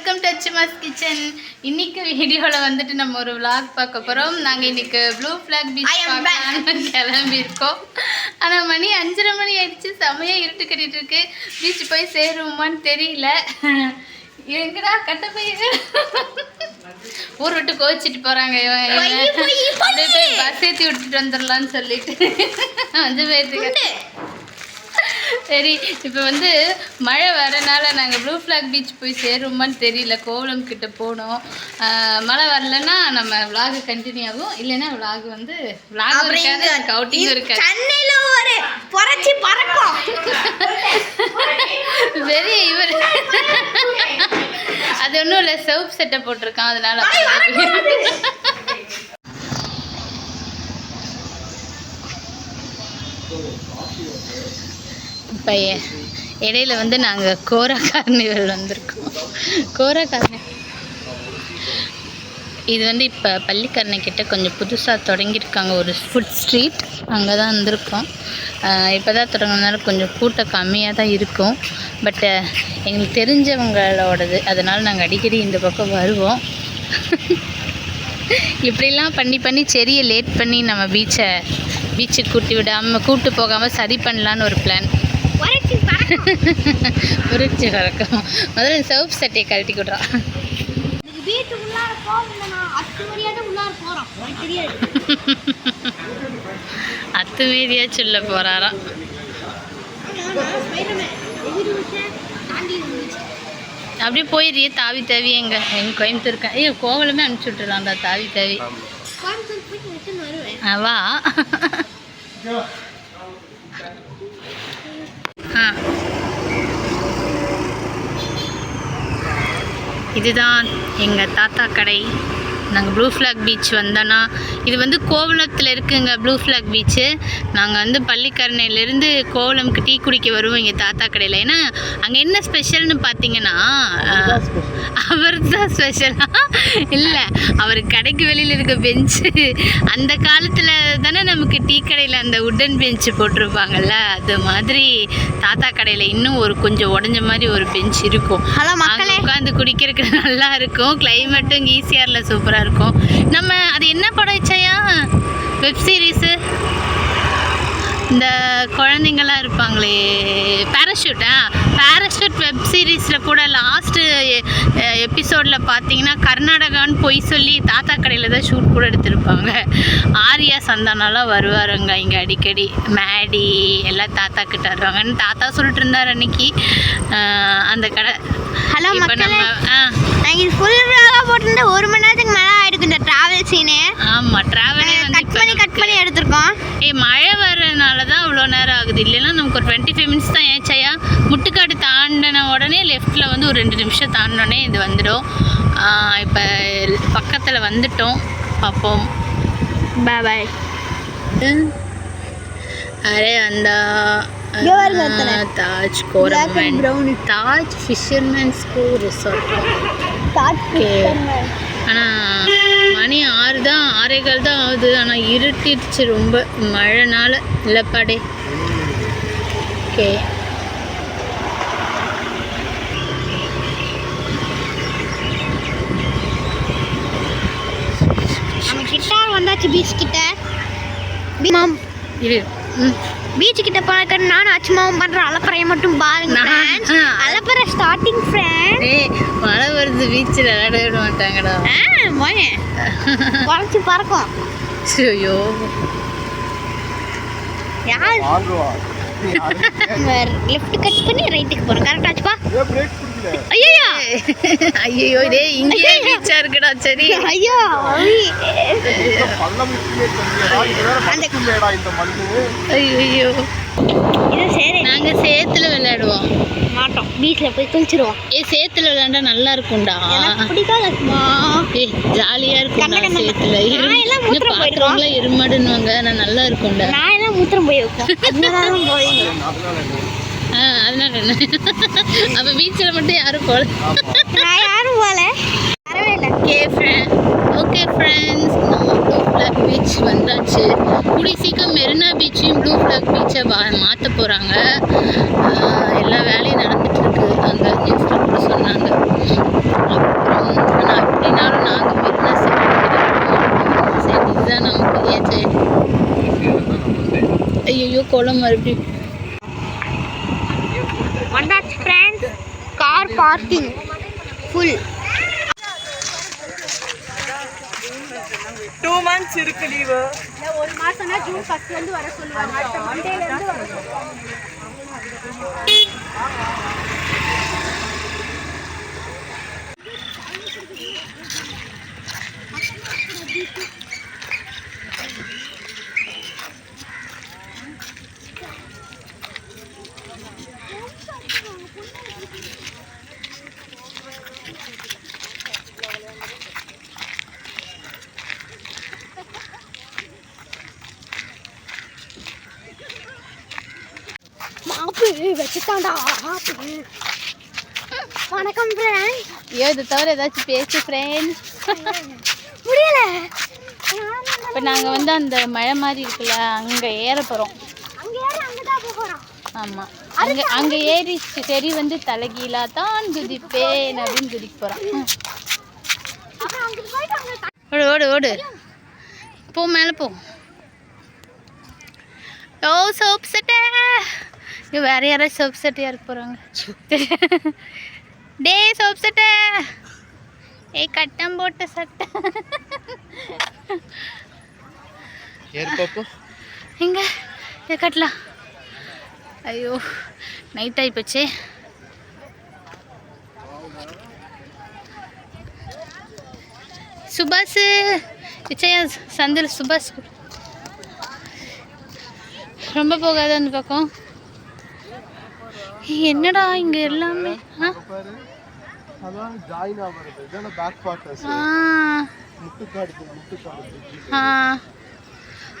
Welcome to Achuma's kitchen இன்னைக்கு வீடியோவில் வந்துட்டு நம்ம ஒரு vlog பார்க்க போகிறோம் நாங்கள் இன்னைக்கு ப்ளூ ஃப்ளாக் பீச். பார்க்கலாம்னு கிளம்பியிருக்கோம். ஆனால் மணி அஞ்சரை மணி ஆயிடுச்சு. செமையாக இருட்டு கட்டிட்டு இருக்கு. பீச் போய் சேருவோமான்னு தெரியல. எங்கடா கட்ட பையன் ஊர் விட்டு கோச்சிட்டு போகிறாங்க இவன். அப்படியே போய் பஸ் ஏற்றி விட்டுட்டு வந்துடலான்னு சொல்லிட்டு. அஞ்சு பேர்த்துக்கு சரி இப்போ வந்து மழை வரனால நாங்கள் ப்ளூ ஃப்ளாக் பீச் போய் சேருவோமான்னு தெரியல. கோவளம் கிட்ட போனோம். மழை வரலன்னா நம்ம vlog கண்டினியூ ஆகும். இல்லைன்னா vlog வந்து vlog இருக்காது எனக்கு அவுட்டிங் இருக்காது சென்னையில ஒரு புரட்சி பறக்கும். வெரி இவர். அது ஒன்றும் இல்லை சோப் செட்டை போட்டிருக்கான் அதனால இப்போ இடையில வந்து நாங்கள் கோரா கார்னிவல் வந்திருக்கோம். கோரா கார்னி. இது வந்து இப்போ பள்ளிக்கரணை கிட்ட கொஞ்சம் புதுசாக தொடங்கியிருக்காங்க. ஒரு ஃபுட் ஸ்ட்ரீட் அங்கே தான் வந்திருக்கோம். இப்போ தான் தொடங்கினால கொஞ்சம் கூட்டம் கம்மியாக தான் இருக்கும். பட்டு எங்களுக்கு தெரிஞ்சவங்களோடது. அதனால் நாங்கள் அடிக்கடி இந்த பக்கம் வருவோம். இப்படிலாம் பண்ணி பண்ணி செடியை லேட் பண்ணி நம்ம பீச்சை பீச்சுக்கு கூட்டி விடாமல் கூட்டு போகாமல் சரி பண்ணலான்னு ஒரு பிளான் புரிச்சு வழக்கம். முதல்ல சோப் சட்டையை கழட்டி விட்றான். வீட்டு உள்ளார அத்து தெரியாது. அத்துமீறியா சொல்ல இருந்துச்சு அப்படியே போயிடுறியே தாவி தாவி எங்க? எங்க கோயம்புத்தூர் ஐயோ கோவலமே அனுப்பிச்சி விட்டுறான்டா தாவி தாவி. வா. இதுதான் எங்கள் தாத்தா கடை. நாங்கள் ப்ளூ ஃப்ளாக் பீச் வந்தோன்னா இது வந்து கோவளத்தில் இருக்குங்க ப்ளூ ஃப்ளாக் பீச்சு நாங்கள் வந்து பள்ளிக்கரணையிலேருந்து கோவளம்க்கு டீ குடிக்க வருவோம் எங்கள் தாத்தா கடையில். ஏன்னா அங்கே என்ன ஸ்பெஷல்னு பார்த்தீங்கன்னா அவர் தான் ஸ்பெஷலாக இல்லை அவர் கடைக்கு வெளியில் இருக்க பெஞ்சு அந்த காலத்தில் தானே நமக்கு டீ கடையில் அந்த உட்டன் பெஞ்சு போட்டிருப்பாங்கல்ல அது மாதிரி தாத்தா கடையில் இன்னும் ஒரு கொஞ்சம் உடஞ்ச மாதிரி ஒரு பெஞ்ச் இருக்கும். அங்கே உட்காந்து குடிக்கிறதுக்கு நல்லா இருக்கும். கிளைமேட்டும் இங்கே ஈஸியாரில் சூப்பராக இருக்கும். நம்ம அது என்ன படம் இச்சையா? Web series? இந்த குழந்தைங்களாம் இருப்பாங்களே பேராஷூட் ஆ? பேராஷூட் வெப் சீரிஸில் கூட லாஸ்ட்டு எபிசோடில் பார்த்தீங்கன்னா கர்நாடகான்னு பொய் சொல்லி தாத்தா கடையில் தான் ஷூட் கூட எடுத்திருப்பாங்க. ஆர்யா சந்தானாலாம் வருவாருங்க இங்கே அடிக்கடி. மேடி எல்லாம் தாத்தா கிட்ட வருவாங்கன்னு தாத்தா சொல்லிட்டு இருந்தார் அன்னைக்கு. அந்த கடை ஹலோ இப்போ நம்ம ஆ. இது ஃபுல் போட்டிருந்தா ஒரு மணி நேரத்துக்கு மேலே ஆயிடுக்கு இந்த ட்ராவல் சீனு ஆமாம் ட்ராவலே வந்து கட் பண்ணி கட் பண்ணி எடுத்திருக்கோம். ஏய் மழை வர்றதுனால தான் அவ்வளோ நேரம் ஆகுது. இல்லைன்னா நமக்கு ஒரு டுவெண்ட்டி ஃபைவ் மினிட்ஸ் தான் ஏச்சாயா முட்டுக்காடு தாண்டின உடனே லெஃப்ட்டில் வந்து ஒரு ரெண்டு நிமிஷம் தாண்டினோடனே இது வந்துடும். இப்போ பக்கத்தில் வந்துட்டோம். பார்ப்போம் பாய் அரே அந்த. Taj கோரமன். Taj fisherman school resort ஆனால் மணி ஆறு தான் ஆறேகால் தான் ஆகுது. ஆனால் இருட்டிடுச்சு ரொம்ப. மழைனால. இல்லைப்பாடே ஓகே. நம்ம கிட்ட வந்தாச்சு பீச் கிட்ட. மாம் இரு. ம். பீச் கிட்ட போனக்க நானும் அச்சுமாவும் பண்ற அலப்பறையை மட்டும் பாருங்க. அலப்பறை ஸ்டார்டிங் ஃப்ரெண்ட் மழை வருது பீச்சில் விளையாட விட மாட்டாங்கடா. குறைச்சி பறக்கும். ஐயோ. யார்? லெஃப்ட் கட் பண்ணி ரைட்டுக்கு போறோம். கரெக்ட் ஆச்சுப்பா. ஐயோ ஐயோ டே இங்கேயே பீச்சா இருக்குடா சரி ஐயோ ஐயோ இது சரி நாங்க சேத்துல விளையாடுவோம் மாட்டோம் பீச்ல போய் குளிச்சிருவோம் ஏ சேத்துல விளையாண்டா நல்லா இருக்கும்டா பிடிக்காது ஜாலியா கண்ண. சேத்துல நான் எல்லாம் மூத்திரம் போயிடுவோம். பாக்குறவங்கள எருமாடுன்னுவாங்க நான் நல்லா இருக்கும்டா நான் எல்லாம் மூத்திரம் போய் வைப்போம் அதனால அப்போ பீச்சில் மட்டும் யாரும் போகல நான் யாரும் போகல வரவே இல்லை ஓகே ஃப்ரெண்ட் ஓகே ஃப்ரெண்ட்ஸ் நம்ம ப்ளூ ஃபிளாக் பீச் வந்தாச்சு. கூடி சீக்கிரம் மெரினா பீச்சையும் ப்ளூ ஃபிளாக் பீச்சை மாற்ற போகிறாங்க எல்லா வேலையும் நடந்துகிட்ருக்கு அந்த நியூஸில் கூட சொன்னாங்க. அப்புறம் எப்படினாலும் நாங்கள் மெரினா சரி இதுதான் நமக்கு ஏஜ் ஐயோ குளம் மறுபடியும் வந்தாச்சு friends car parking full two months இருக்கு லீவு ஒரு மாசம்னா ஜூன் ஃபர்ஸ்ட்ல இருந்து வர சொல்லுவாங்க. அடுத்த மண்டேல இருந்து வர சொல்லுவாங்க. வணக்கம் ஃப்ரெண்ட் ஐயோ இதை தவிர ஏதாச்சும் பேசு ஃப்ரெண்ட்ஸ் முடியல. இப்போ நாங்கள் வந்து அந்த மழை மாதிரி இருக்குல்ல அங்கே ஏற போகிறோம் ஆமாம் அங்கே அங்கே ஏறி சரி வந்து தலைகீழா தான் குதிப்பேன் அப்படின்னு குதிக்க போகிறோம் ஓடு ஓடு ஓடு. போ மேலே போ. ஓ சோப் சட்டை. வேற யாராவது சோப் சட்டையாக இருக்க போகிறாங்க டே சோப் சட்டை. ஏய் கட்டம் போட்ட சட்டை. எங்க? கட்டலாம். ஐயோ நைட் ஆகிப்போச்சே சுபாஷ் விஜயா சந்தில் சுபாஷ் ரொம்ப போகாத அந்த பக்கம். என்னடா இங்க எல்லாமே ஆ? அதான் ஜாயின் ஆகிறது. இதான பேக் பார்ட்டர்ஸ் முட்டுக்காடு முட்டுக்காடு ஆ.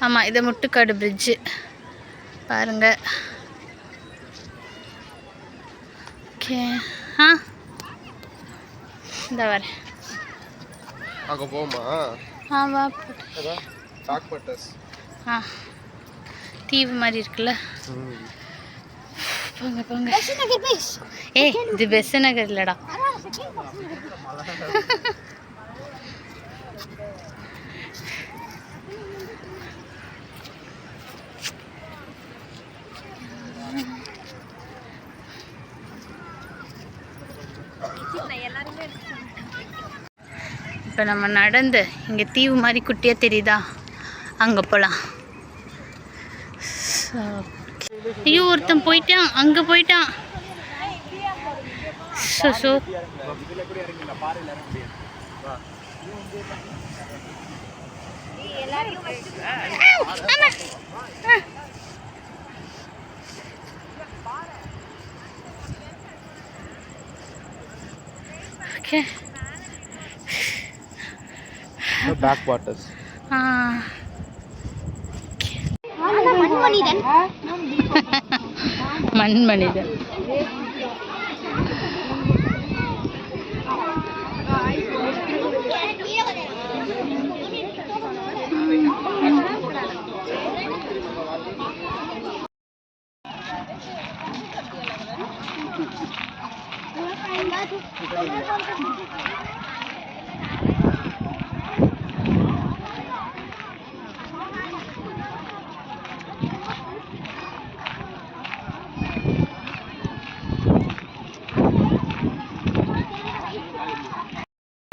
ஆமாம் இது முட்டுக்காடு பிரிட்ஜு பாருங்க. ஓகே ஆ. இந்த வரேன் அங்க போமா ஆ வா பேக் பார்ட்டர்ஸ் ஆ. தீவு மாதிரி இருக்குல்ல? போங்க போங்க. ஏய் இது பெஸ்ட் நகர் இல்லடா இப்போ நம்ம நடந்து இங்கே தீவு மாதிரி குட்டியாக தெரியுதா? அங்கே போகலாம் ஐயோ ஒருத்தன் போயிட்டான். அங்கே போயிட்டான். ஸோ ஓகே பேக் பார்ட்டர்ஸ் ஆ மண் மனிதன்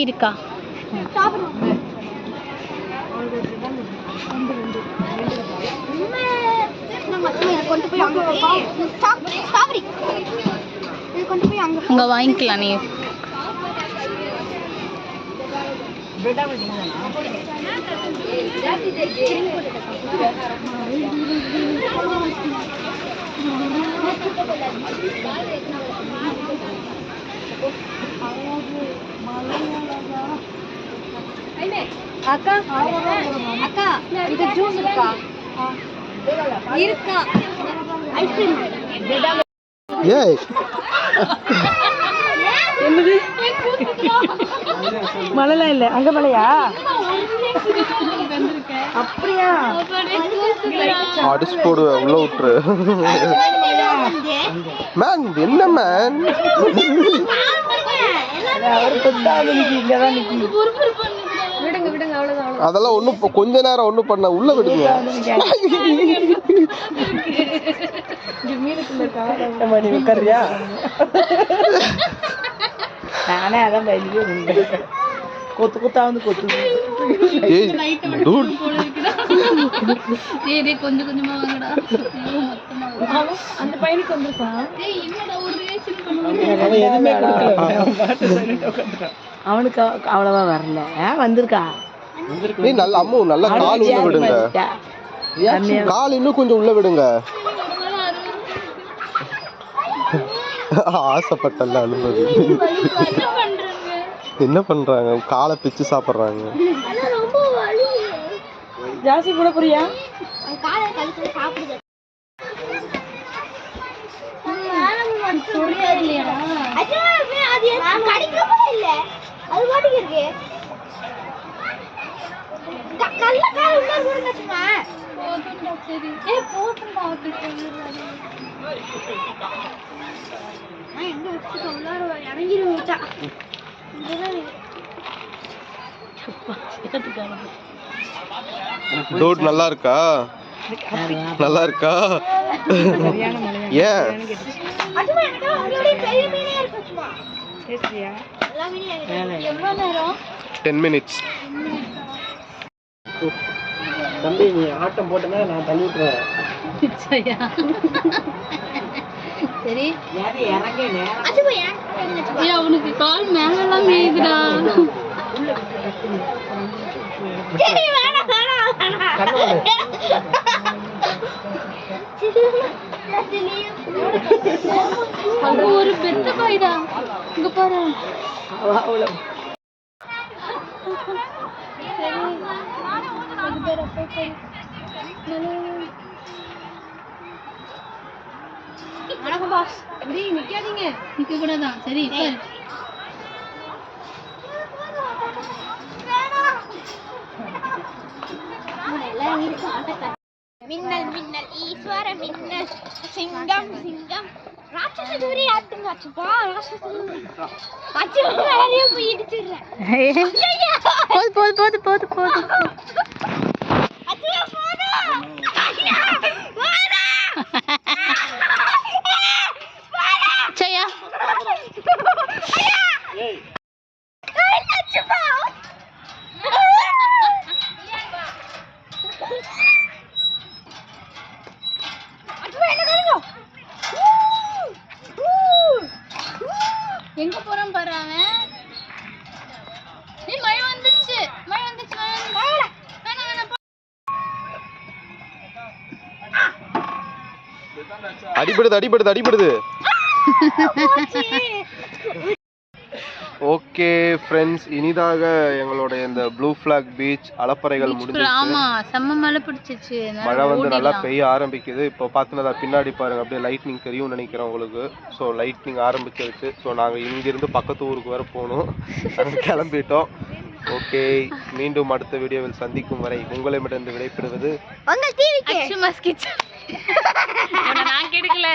இருக்கா நம்ம இதை கொண்டு போய் you. அக்கா? அக்கா இது ஜூஸ் இருக்கா? இருக்கா. ஐஸ்கிரீம் ஏய். மழைலாம் இல்லை. அங்க மழையா? அப்படியா? அடிச்சு போடுவேன் உள்ள விட்டுரு மேன் என்ன மேன் அவர் கொத்தாது நிக்கி இங்கதான் நிக்கி விடுங்க விடுங்க அவ்வளவுதான் அதெல்லாம் ஒண்ணும் கொஞ்ச நேரம் ஒண்ணும் பண்ண உள்ள விடுங்க. நீ உட்காருறியா? நானே அதான். கொத்து கொத்தா வந்து கொத்து. கொஞ்சம் கொஞ்சமா வாங்கடா. அந்த பையனுக்கு வந்திருக்கான் எதுவுமே கொடுக்கல. அவனுக்கு அவ- அவ்வளவா வரல. வந்திருக்கா? நீ நல்ல அம்மு நல்லா கால் உள்ள விடுங்க. கால் இன்னும் கொஞ்சம் உள்ள விடுங்க. ஆசைப்பட்டல அனுமதி என்ன பண்றாங்க? காலை பிச்சு சாப்பிடுறாங்க. ரொம்ப வலி ஜாஸ்தி கூட புரியா அவன் காலை கழுத்துல சாப்பிடுது அச்சா, அது என்ன கடிக்கவே இல்ல. அது பாட்டுக்கு இருக்கு. க- கல்ல கால் உள்ள போடுங்க சும்மா நான் எங்க வச்சுட்டு உள்ளார இறங்கிரும் விட்டா இங்கதான் டூட் நல்லா இருக்கா? நல்லா இருக்கா ஏன் டென் மினிட்ஸ் தம்பி நீ ஆட்டம் போட்டனா நான் தள்ளி சரி. அவனுக்கு கால் மேலெல்லாம் மேயுதுடா. சரி, வேணாம், வேணாம், வேணாம். நான் தெரியும். அது ஒரு பெத்த பாய்டா. இங்க பாரு. அவ்வளோ வணக்கம் பாஸ் டேய் நிக்காதீங்க? நிக்க கூடாதான் சரி உட்காரு. மின்னல் மின்னல். ஈஸ்வர மின்னல். சிங்கம் சிங்கம். ராட்சச தூரி ஆட்டுங்க அச்சுப்பா ராட்சச போது போது போது போது போது அச்சு போடா ஐயா போடா சையா அச்சுப்பா அச்சுப்பா என்ன கருங்க எங்க போறான் பாரு அவன்? ஏய் மழை வந்துச்சு மழை வந்துச்சு மழை. அடிபடுது அடிபடுது அடிபடுது. ஓகே ஃப்ரெண்ட்ஸ் இனிதாக எங்களுடைய இந்த ப்ளூ ஃபிளாக் பீச் அலப்பறைகள் முடிஞ்சிருச்சு. ஆமா செம்ம மழை பிடிச்சிச்சு. மழை வந்து நல்லா பெய்ய ஆரம்பிக்குது. இப்போ பார்த்தீங்கன்னா பின்னாடி பாருங்க அப்படியே லைட்னிங் தெரியும் நினைக்கிறேன் உங்களுக்கு. ஸோ லைட்னிங் ஆரம்பிச்சிருச்சு. ஸோ நாங்கள் இங்கிருந்து பக்கத்து ஊருக்கு வர போகணும். நாங்கள் கிளம்பிட்டோம். ஓகே மீண்டும் அடுத்த வீடியோவில் சந்திக்கும் வரை உங்களிடமிருந்து விடைபெறுவது நான் கெடுக்கல.